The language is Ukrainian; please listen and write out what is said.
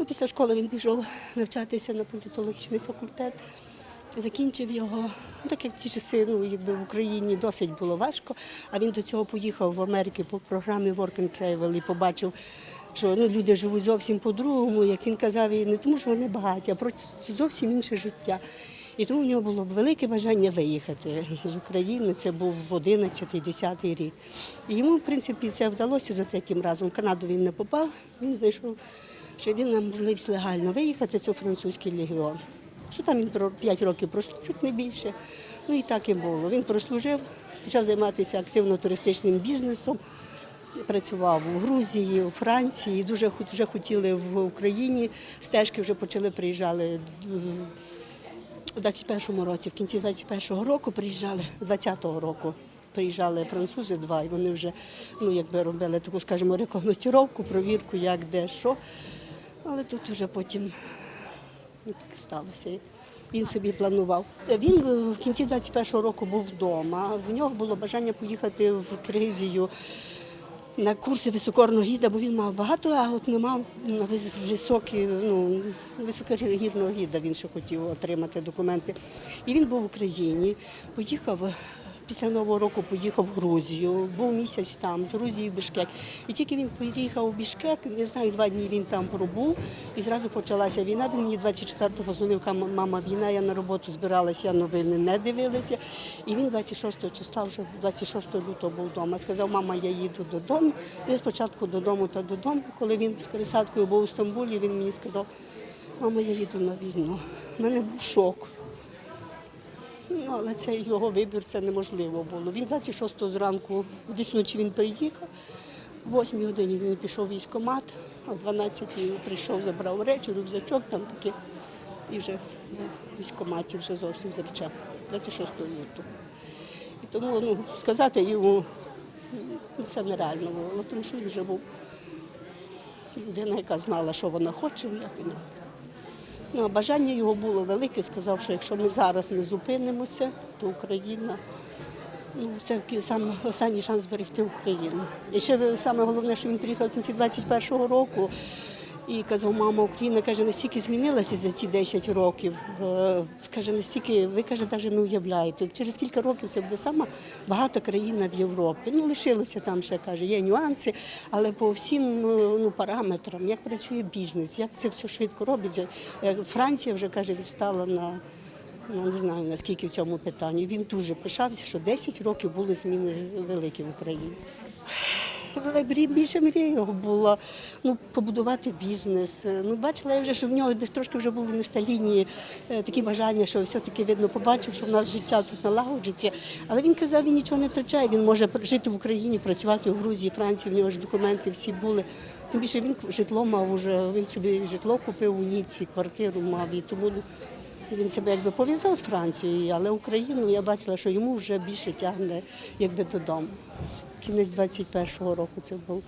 Ну, після школи він пішов навчатися на політологічний факультет. Закінчив його. Ну, так як ті часи, ну, якби в Україні досить було важко, а він до цього поїхав в Америку по програмі Work and Travel і побачив, що ну, люди живуть зовсім по-другому, як він казав, і не тому, що вони багаті, а просто зовсім інше життя. І тому в нього було велике бажання виїхати з України. Це був 11-10 рік. І йому, в принципі, це вдалося за третім разом. В Канаду він не попав. Він знайшов, що єдина можливість легально виїхати це французький легіон. Що там він про 5 років прослужить не більше. Ну і так і було. Він прослужив, почав займатися активно туристичним бізнесом. Працював у Грузії, у Франції. Дуже вже хотіли в Україні. Стежки вже почали приїжджали у 21-му році, в кінці 21-го року приїжджали, 20-го року приїжджали французи два, і вони вже ну, якби робили таку, скажімо, рекогносцировку, провірку, як де, що. Але тут вже потім так сталося. Він собі планував. Він в кінці 21-го року був вдома. В нього було бажання поїхати в Киргизію на курси високорного гіда, бо він мав багато, а от не мав високі, ну, високогірного гіда він ще хотів отримати документи. І він був в Україні, поїхав. Після Нового року поїхав в Грузію, був місяць там, з Грузії в Бішкек. І тільки він приїхав у Бішкек, не знаю, два дні він там пробув, і зразу почалася війна. Він мені 24-го позвонив, каже, мама, війна, я на роботу збиралася, я новини не дивилася. І він 26 числа, вже 26 лютого був вдома. Сказав, мама, я їду додому. Я спочатку додому та додому. Коли він з пересадкою був у Стамбулі, він мені сказав, мама, я їду на війну. У мене був шок. Ну, але це його вибір, це неможливо було. Він 26-го зранку, десь вночі він приїхав, в 8 годині він пішов в військкомат, а в 12-й прийшов, забрав речі, рюкзачок там таке, і вже в військкоматі вже зовсім з речами, 26 лютого. І тому ну, сказати йому ну, це нереально було, тому що він вже був людина, яка знала, що вона хоче, як і не. Ну, бажання його було велике. Сказав, що якщо ми зараз не зупинимося, то Україна ну, це сам останній шанс зберегти Україну. І ще саме головне, що він приїхав в кінці 21-го року. І казав, мама, Україна каже, настільки змінилася за ці 10 років. Е, Каже, настільки, ви каже, навіть не уявляєте. Через кілька років це буде сама багата країна в Європі. Ну, лишилося там ще каже, є нюанси, але по всім ну, ну, параметрам, як працює бізнес, як це все швидко робиться. Е, Франція вже каже, відстала на ну не знаю наскільки в цьому питанні. Він дуже пишався, що 10 років були зміни великі в Україні. Але мрі- більше мрія його була ну, побудувати бізнес. Ну, бачила я вже, що в нього десь трошки вже були на сталінії е, такі бажання, що все-таки видно побачив, що в нас життя тут налагоджується. Але він казав, він нічого не втрачає. Він може жити в Україні, працювати в Грузії, Франції, в нього ж документи всі були. Тим більше він житло мав уже, він собі житло купив у Ніці, квартиру мав і тому. Він себе якби пов'язав з Францією, але Україну я бачила, що йому вже більше тягне якби додому. Кінець 21-го року це був.